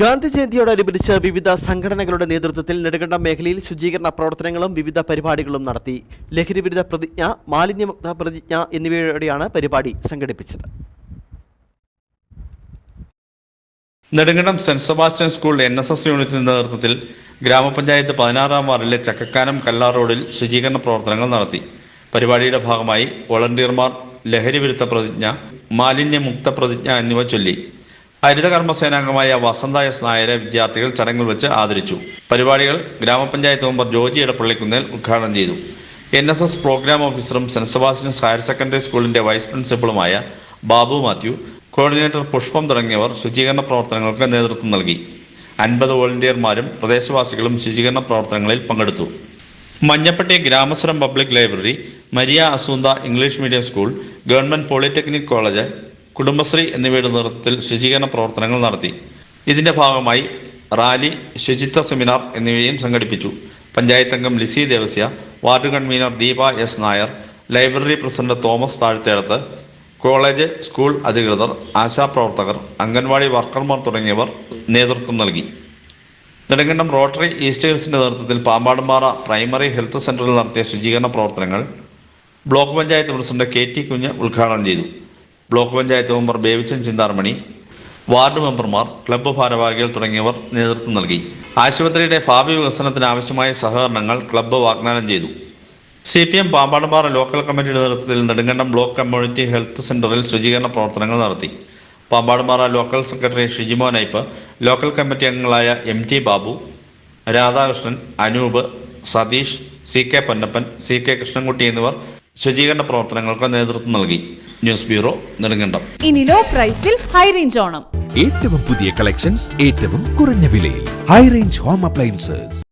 ഗാന്ധി ജയന്തിയോടനുബന്ധിച്ച് വിവിധ സംഘടനകളുടെ നേതൃത്വത്തിൽ നെടുങ്കണ്ടം മേഖലയിൽ ശുചീകരണ പ്രവർത്തനങ്ങളും വിവിധ പരിപാടികളും നടത്തി. ലഹരി വിരുദ്ധ പ്രതിജ്ഞ മാലിന്യമുക്ത പ്രതിജ്ഞ എന്നിവയോടെയാണ് പരിപാടി സംഘടിപ്പിച്ചത്. Nedumkandam saint Sebastian school N S S യൂണിറ്റിന്റെ നേതൃത്വത്തിൽ ഗ്രാമപഞ്ചായത്ത് പതിനാറാം വാർഡിലെ ചക്കക്കാനം കല്ലാർ റോഡിൽ ശുചീകരണ പ്രവർത്തനങ്ങൾ നടത്തി. പരിപാടിയുടെ ഭാഗമായി വോളണ്ടിയർമാർ ലഹരി വിരുദ്ധ പ്രതിജ്ഞ മാലിന്യമുക്ത പ്രതിജ്ഞ എന്നിവ ചൊല്ലി. ഹരിതകർമ്മ സേനാംഗമായ വസന്ത എസ് നായരെ വിദ്യാർത്ഥികൾ ചടങ്ങിൽ വെച്ച് ആദരിച്ചു. പരിപാടികൾ ഗ്രാമപഞ്ചായത്ത് മെമ്പർ ജോജി എടപ്പള്ളിക്കുന്നേൽ ഉദ്ഘാടനം ചെയ്തു. എൻ എസ് എസ് പ്രോഗ്രാം ഓഫീസറും സെന്റ് സെബാസ്റ്റ്യൻസ് ഹയർ സെക്കൻഡറി സ്കൂളിന്റെ വൈസ് പ്രിൻസിപ്പളുമായ ബാബു മാത്യു കോർഡിനേറ്റർ പുഷ്പം തുടങ്ങിയവർ ശുചീകരണ പ്രവർത്തനങ്ങൾക്ക് നേതൃത്വം നൽകി. അൻപത് വോളണ്ടിയർമാരും പ്രദേശവാസികളും ശുചീകരണ പ്രവർത്തനങ്ങളിൽ പങ്കെടുത്തു. Manjappatti Gramaswaram public library Maria Assunta English medium school government polytechnic college Kudumbashree എന്നിവയുടെ നേതൃത്വത്തിൽ ശുചീകരണ പ്രവർത്തനങ്ങൾ നടത്തി. ഇതിന്റെ ഭാഗമായി റാലി ശുചിത്വ സെമിനാർ എന്നിവയും സംഘടിപ്പിച്ചു. പഞ്ചായത്ത് അംഗം Lissy Devasya ward convener Deepa S Nair library president Thomas Thazhathedathu college school അധികൃതർ ആശാപ്രവർത്തകർ അംഗൻവാടി വർക്കർമാർ തുടങ്ങിയവർ നേതൃത്വം നൽകി. നെടുങ്കണ്ടം റോട്ടറി ഈസ്റ്റേഴ്സിന്റെ നേതൃത്വത്തിൽ പാമ്പാടുംപാറ പ്രൈമറി ഹെൽത്ത് സെന്ററിൽ നടത്തിയ ശുചീകരണ പ്രവർത്തനങ്ങൾ block panchayat president K T Kunju ഉദ്ഘാടനം ചെയ്തു. Block panchayat member Bevichan Chintharmani ward മെമ്പർമാർ ക്ലബ്ബ് ഭാരവാഹികൾ തുടങ്ങിയവർ നേതൃത്വം നൽകി. ആശുപത്രിയുടെ ഭാവി വികസനത്തിന് ആവശ്യമായ സഹകരണങ്ങൾ ക്ലബ്ബ് വാഗ്ദാനം ചെയ്തു. C P M Pampadumpara local കമ്മിറ്റിയുടെ നേതൃത്വത്തിൽ നെടുങ്കണ്ടം ബ്ലോക്ക് കമ്മ്യൂണിറ്റി ഹെൽത്ത് സെന്ററിൽ ശുചീകരണ പ്രവർത്തനങ്ങൾ നടത്തി. പാമ്പാടുംപാറ ലോക്കൽ സെക്രട്ടറി ഷിജിമോ നൈപ്പ് ലോക്കൽ കമ്മിറ്റി അംഗങ്ങളായ M T Babu Radhakrishnan Anoop Satheesh C K Ponnappan C K Krishnankutty എന്നിവർ ശുചീകരണ പ്രവർത്തനങ്ങൾക്ക് നേതൃത്വം നൽകി. News bureau Nedumkandam. ഇനി ലോ പ്രൈസിൽ ഹൈ റേഞ്ച് ഓണം. ഏറ്റവും പുതിയ കളക്ഷൻസ് ഏറ്റവും കുറഞ്ഞ വിലയിൽ. High range home appliances